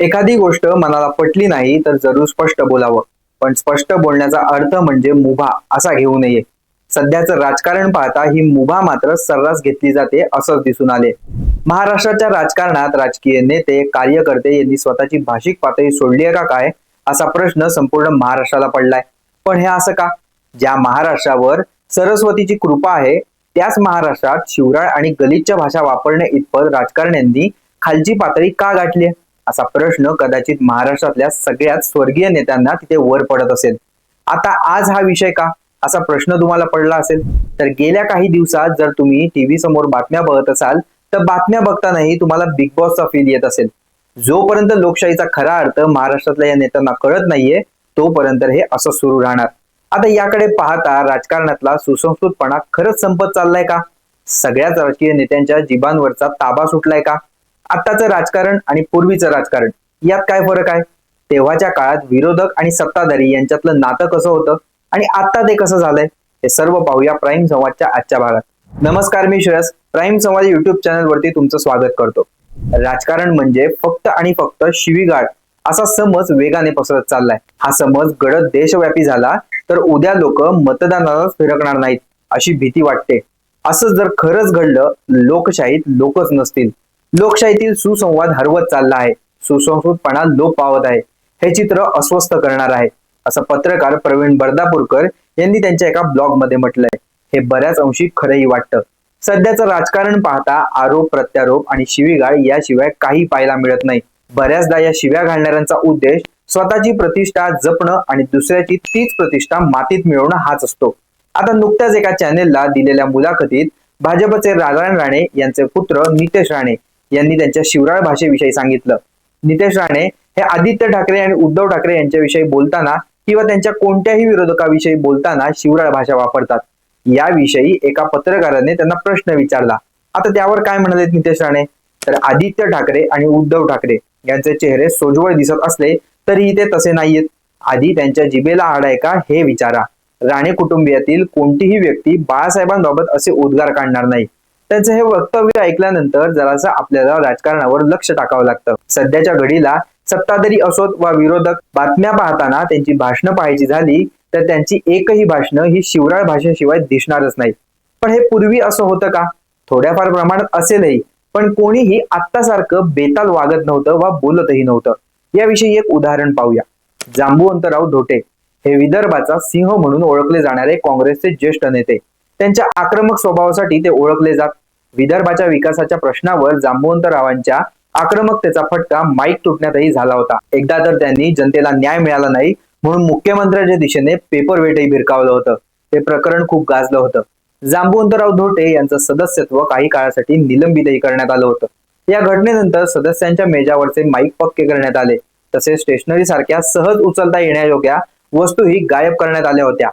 एखादी गोष्ट मनाला पटली नाही तर जरूर स्पष्ट बोलावं. पण स्पष्ट बोलण्याचा अर्थ म्हणजे मुभा असा घेऊ नये. सध्याचं राजकारण पाहता ही मुभा मात्र सर्रास घेतली जाते असंच दिसून आले. महाराष्ट्राच्या राजकारणात राजकीय नेते कार्यकर्ते यांनी स्वतःची भाषिक पातळी सोडली आहे का काय असा प्रश्न संपूर्ण महाराष्ट्राला पडलाय. पण हे असं का? ज्या महाराष्ट्रावर सरस्वतीची कृपा आहे त्याच महाराष्ट्रात शिवराळ आणि गलिच्छ भाषा वापरणे इतपत राजकारण्यांनी खालची पातळी का गाठली आहे? असा प्रश्न कदाचित महाराष्ट्रातल्या सगळ्याच स्वर्गीय नेत्यांना तिथे वर पडत असेल. आता आज हा विषय का? असा प्रश्न तुम्हाला पडला असेल. तर गेल्या काही दिवसात जर तुम्ही टीव्ही समोर बातम्या बघत असाल तर बातम्या बघतानाही तुम्हाला बिग बॉसचा फील येत असेल. जोपर्यंत लोकशाहीचा खरा अर्थ महाराष्ट्रातल्या या नेत्यांना कळत नाहीये तोपर्यंत हे असं सुरू राहणार. आता याकडे पाहता राजकारणातला सुसंस्कृतपणा खरंच संपत चाललाय का? सगळ्याच राजकीय नेत्यांच्या जीवांवरचा ताबा सुटलाय का? आत्ताचं राजकारण आणि पूर्वीचं राजकारण यात काय फरक आहे? तेव्हाच्या काळात विरोधक आणि सत्ताधारी यांच्यातलं नातं कसं होतं आणि आता ते कसं झालंय हे सर्व पाहूया प्राईम संवादच्या आजच्या भागात. नमस्कार मी श्रेयस. प्राईम संवाद युट्यूब चॅनलवरती तुमचं स्वागत करतो. राजकारण म्हणजे फक्त आणि फक्त शिवीगाळ असा समज वेगाने पसरत चाललाय. हा समज गडद देशव्यापी झाला तर उद्या लोक मतदानालाच फिरकणार नाहीत अशी भीती वाटते. असं जर खरंच घडलं लोकशाहीत लोकच नसतील. लोकशाहीतील सुसंवाद हरवत चालला आहे. सुसंस्कृतपणा लोप पावत आहे. हे चित्र अस्वस्थ करणार आहे असं पत्रकार प्रवीण बर्दापूरकर यांनी त्यांच्या एका ब्लॉगमध्ये म्हटलंय. हे बऱ्याच अंशी खरंही वाटतं. सध्याचं राजकारण पाहता आरोप प्रत्यारोप आणि शिवीगाळ याशिवाय काही पाहायला मिळत नाही. बऱ्याचदा या शिव्या घालणाऱ्यांचा उद्देश स्वतःची प्रतिष्ठा जपणं आणि दुसऱ्याची तीच प्रतिष्ठा मातीत मिळवणं हाच असतो. आता नुकत्याच एका चॅनेलला दिलेल्या मुलाखतीत भाजपचे नारायण राणे यांचे पुत्र नितेश राणे यांनी त्यांच्या शिवराळ भाषेविषयी सांगितलं. नितेश राणे हे आदित्य ठाकरे आणि उद्धव ठाकरे यांच्याविषयी बोलताना किंवा त्यांच्या कोणत्याही विरोधकाविषयी बोलताना शिवराळ भाषा वापरतात. याविषयी एका पत्रकाराने त्यांना प्रश्न विचारला. आता त्यावर काय म्हणाले नितेश राणे? तर आदित्य ठाकरे आणि उद्धव ठाकरे यांचे चेहरे सोजवळ दिसत असले तरीही ते तसे नाहीयेत. आधी त्यांच्या जिबेला आड आहे का हे विचारा. राणे कुटुंबियातील कोणतीही व्यक्ती बाळासाहेबांबाबत असे उद्गार काढणार नाही. त्यांचं हे वक्तव्य ऐकल्यानंतर जरासं आपल्याला राजकारणावर लक्ष टाकावं लागतं. सध्याच्या घडीला सत्ताधारी असोत वा विरोधक बातम्या पाहताना त्यांची भाषणं पाहायची झाली तर त्यांची एकही भाषणं ही शिवराळ भाषेशिवाय दिसणारच नाही पण हे पूर्वी असं होतं का? थोड्याफार प्रमाणात असेलही पण कोणीही आत्तासारखं बेताल वागत नव्हतं वा बोलतही नव्हतं. याविषयी एक उदाहरण पाहूया. जांबुवंतराव धोटे हे विदर्भाचा सिंह म्हणून ओळखले जाणारे काँग्रेसचे ज्येष्ठ नेते. त्यांच्या आक्रमक स्वभावासाठी ते ओळखले जात. विदर्भाच्या विकासाच्या प्रश्नावर जांभवंतरावांच्या आक्रमकतेचा फटका माईक तुटण्यातही झाला होता. एकदा तर त्यांनी जनतेला न्याय मिळाला नाही म्हणून मुख्यमंत्र्यांच्या दिशेने पेपर वेटही भिरकावलं होतं. ते प्रकरण खूप गाजलं होतं. जांबुवंतराव धोटे यांचं सदस्यत्व काही काळासाठी निलंबितही करण्यात आलं होतं. या घटनेनंतर सदस्यांच्या मेजावरचे माईक पक्के करण्यात आले. तसेच स्टेशनरी सारख्या सहज उचलता येण्याजोग्या वस्तूही गायब करण्यात आल्या होत्या.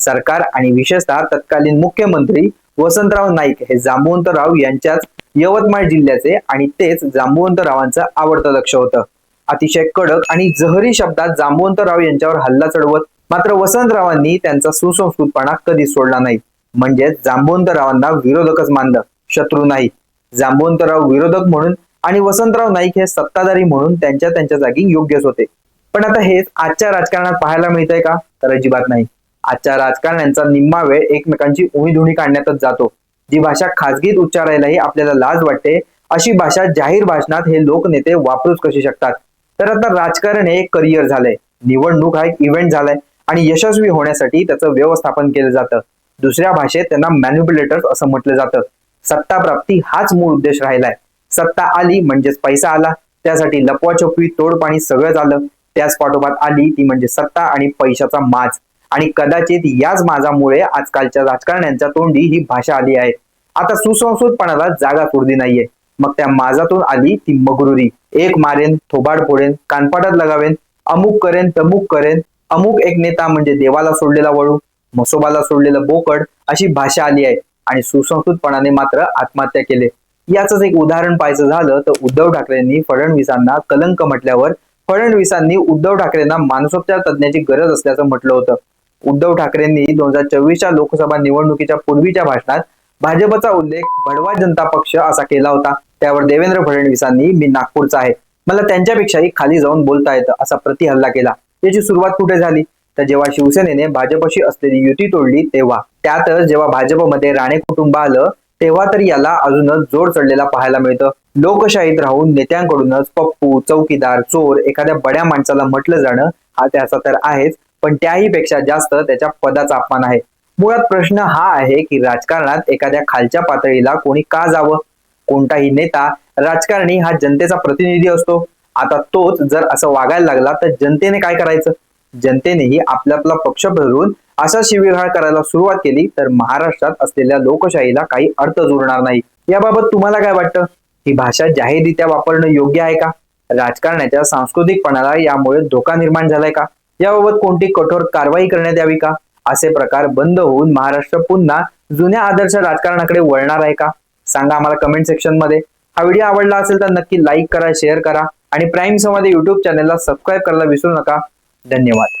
सरकार आणि विशेषतः तत्कालीन मुख्यमंत्री वसंतराव नाईक हे जांबुवंतराव यांच्याच यवतमाळ जिल्ह्याचे आणि तेच जांबुवंतरावांचं आवडतं लक्ष होतं. अतिशय कडक आणि जहरी शब्दात जांबुवंतराव यांच्यावर हल्ला चढवत मात्र वसंतरावांनी त्यांचा सुसंस्कृतपणा कधीच सोडला नाही. म्हणजेच जांबुवंतरावांना विरोधकच मानलं शत्रू नाही. जांबुवंतराव विरोधक म्हणून आणि वसंतराव नाईक हे सत्ताधारी म्हणून त्यांच्या त्यांच्या जागी योग्यच होते. पण आता हेच आजच्या राजकारणात पाहायला मिळतंय का? तर अजिबात नाही. आजच्या राजकारण्यांचा निम्मा वेळ एकमेकांची उणीधुणी काढण्यातच जातो. जी भाषा खासगीत उच्चारायलाही आपल्याला लाज वाटते अशी भाषा जाहीर भाषणात हे लोकनेते वापरूच कशी शकतात? तर आता राजकारण हे एक करिअर झालंय. निवडणूक हा एक इव्हेंट झालाय आणि यशस्वी होण्यासाठी त्याचं व्यवस्थापन केलं जातं. दुसऱ्या भाषेत त्यांना मॅन्युप्युलेटर्स असं म्हटलं जातं. सत्ता प्राप्ती हाच मूळ उद्देश राहिलाय. सत्ता आली म्हणजेच पैसा आला. त्यासाठी लपवाछपवी तोडपाणी सगळं झालं. त्याच पाठोपाठ आली ती म्हणजे सत्ता आणि पैशाचा माज. आणि कदाचित याच माझामुळे आजकालच्या राजकारण्यांच्या तोंडी ही भाषा आली आहे. आता सुसंस्कृतपणाला जागा सोडली नाहीये. मग त्या माझातून आली ती मगरुरी. एक मारेन थोबाड फोडेन कानपाटात लगावेन अमुक करेन तमुक करेन. अमुक एक नेता म्हणजे देवाला सोडलेला वळू मसोबाला सोडलेलं बोकड अशी भाषा आली आहे. आणि सुसंस्कृतपणाने मात्र आत्महत्या केले. याच एक उदाहरण पाहायचं झालं तर उद्धव ठाकरेंनी फडणवीसांना कलंक म्हटल्यावर फडणवीसांनी उद्धव ठाकरेंना मानसोपचार तज्ज्ञाची गरज असल्याचं म्हटलं होतं. उद्धव ठाकरेंनी दोन हजार चोवीसच्या लोकसभा निवडणुकीच्या पूर्वीच्या भाषणात भाजपचा उल्लेख भडवा जनता पक्ष असा केला होता. त्यावर देवेंद्र फडणवीसांनी मी नागपूरचा आहे. मला त्यांच्यापेक्षाही खाली जाऊन बोलता येतं असा प्रतिहल्ला केला. याची सुरुवात कुठे झाली? तर जेव्हा शिवसेनेने भाजपशी असलेली युती तोडली तेव्हा. त्यातच जेव्हा भाजपमध्ये राणे कुटुंब आलं तेव्हा तर याला अजूनच जोर चढलेला पाहायला मिळतं. लोकशाहीत राहून नेत्यांकडूनच पप्पू चौकीदार चोर एखाद्या बड्या माणसाला म्हटलं जाणं हा त्याचा तर आहेच. पण त्याही पेक्षा जास्त त्याच्या पदाचा अपमान आहे. मुळात प्रश्न हा आहे की राजकारणात एखाद्या खालच्या पातळीला कोणी का जावं? कोणताही नेता राजकारणी हा जनतेचा प्रतिनिधी असतो. आता तोच जर असं वागायला लागला तर जनतेने काय करायचं? जनतेनेही आपला आपला पक्ष भरून असा शिवीगाळ करायला सुरुवात केली तर महाराष्ट्रात असलेल्या लोकशाहीला काही अर्थ जुळणार नाही. याबाबत तुम्हाला काय वाटतं? ही भाषा जाहीररित्या वापरणं योग्य आहे का? राजकारणाच्या सांस्कृतिकपणाला यामुळे धोका निर्माण झालाय का? याबाबत कोणती कठोर कारवाई करण्यात यावी का? असे प्रकार बंद होऊन महाराष्ट्र पुन्हा जुन्या आदर्श राजकारणाकडे वळणार आहे का? सांगा आम्हाला कमेंट सेक्शनमध्ये. हा व्हिडिओ आवडला असेल तर नक्की लाईक करा शेअर करा आणि प्राईम संवाद युट्यूब चॅनलला सबस्क्राईब करायला विसरू नका. धन्यवाद.